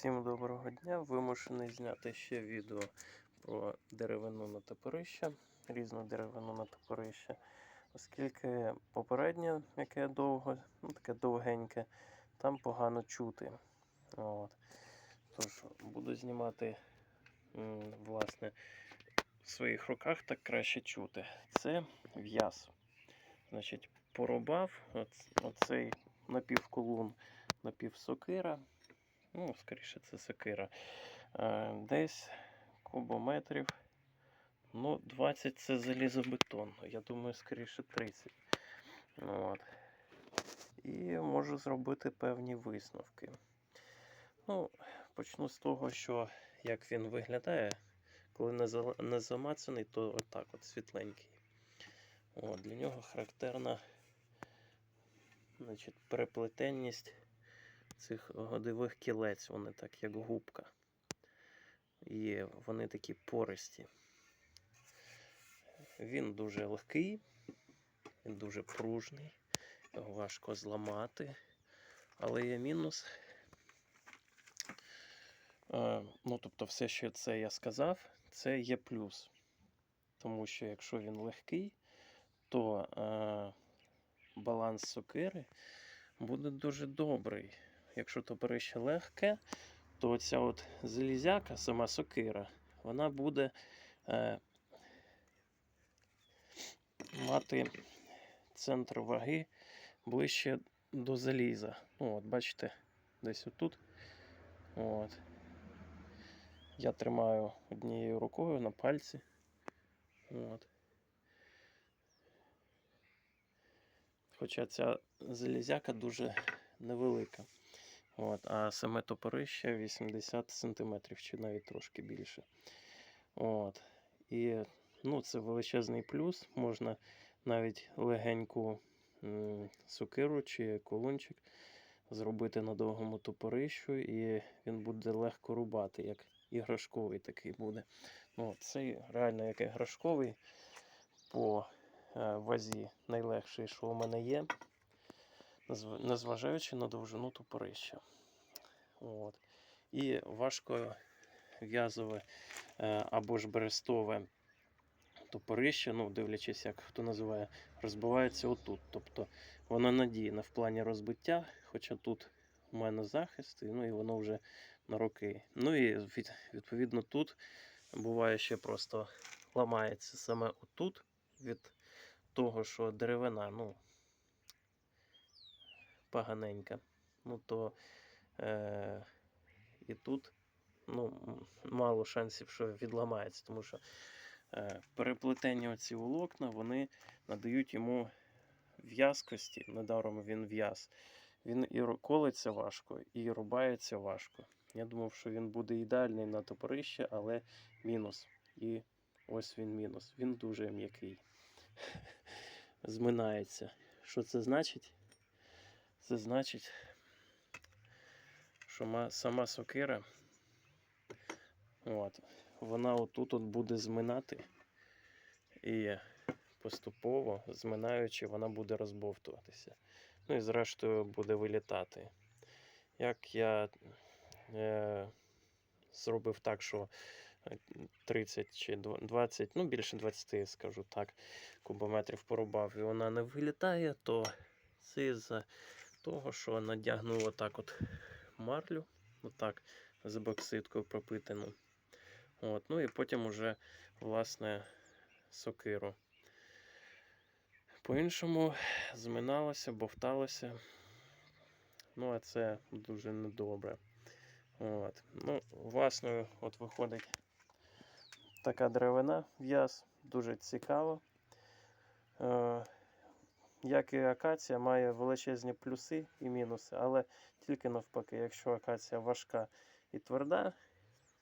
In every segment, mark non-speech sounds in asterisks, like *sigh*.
Всім доброго дня. Вимушений зняти ще відео про деревину на топорище, різну деревину на топорище, оскільки попереднє, яке довго, ну таке довгеньке, там погано чути. От. Тож буду знімати власне в своїх руках так краще чути. Це в'яз. Значить, порубав оц- оцей напівколун, напівсокира ну, скоріше, це сокира. Е, Десь кубометрів. Ну, 20 це залізобетон. Я думаю, скоріше 30. Ну, От. І можу зробити певні висновки. Ну, почну з того, що як він виглядає, коли не замацаний, то отак от світленький. О, для нього характерна значить, переплетенність цих годових кілець, вони так як губка. І вони такі пористі. Він дуже легкий, він дуже пружний, його важко зламати. Але є мінус. Е, Ну, тобто, все, що це я сказав, це є плюс. Тому що якщо він легкий, то е, баланс сокири буде дуже добрий. Якщо топорище легке, то ця от залізяка, сама сокира, вона буде е, мати центр ваги ближче до заліза. Ну, от, бачите, десь отут. От. Я тримаю однією рукою на пальці. От. Хоча ця залізяка дуже невелика. От, а саме топорище 80 см чи навіть трошки більше. От. І ну, це величезний плюс. Можна навіть легеньку м, сокиру чи колунчик зробити на довгому топорищу, і він буде легко рубати, як іграшковий такий буде. Ну, цей реально як іграшковий по е, вазі найлегший, що у мене є незважаючи на довжину топорища. От. І важко в'язове е, або ж берестове топорище, ну, дивлячись, як хто називає, розбивається отут. Тобто воно надійне в плані розбиття, хоча тут у мене захист, і, ну, і воно вже на роки. Ну і від, відповідно тут буває ще просто ламається саме отут від того, що деревина, ну, поганенька. Ну то е, і тут ну, мало шансів, що відламається, тому що е, переплетення оці волокна вони надають йому в'язкості, недаром він в'яз. Він і колиться важко, і рубається важко. Я думав, що він буде ідеальний на топорище, але мінус. І ось він мінус. Він дуже м'який. *laughs* Зминається. Що це значить? Це значить, що сама сокира, от, вона отут от буде зминати, і поступово, зминаючи, вона буде розбовтуватися. Ну і зрештою буде вилітати. Як я е, зробив так, що е, 30 чи 20, ну більше 20, скажу так, кубометрів порубав, і вона не вилітає, то це з того, що надягнув отак от марлю, отак з бокситкою пропитану. От, ну і потім уже, власне, сокиру. По-іншому зминалося, бовталося. Ну, а це дуже недобре. От. Ну, власне, от виходить така деревина в'яз, дуже цікаво. Е, як і акація, має величезні плюси і мінуси, але тільки навпаки, якщо акація важка і тверда,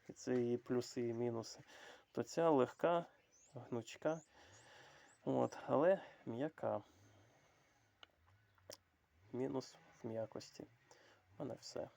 і це її плюси і мінуси, то ця легка, гнучка, от, але м'яка. Мінус в м'якості. У мене все.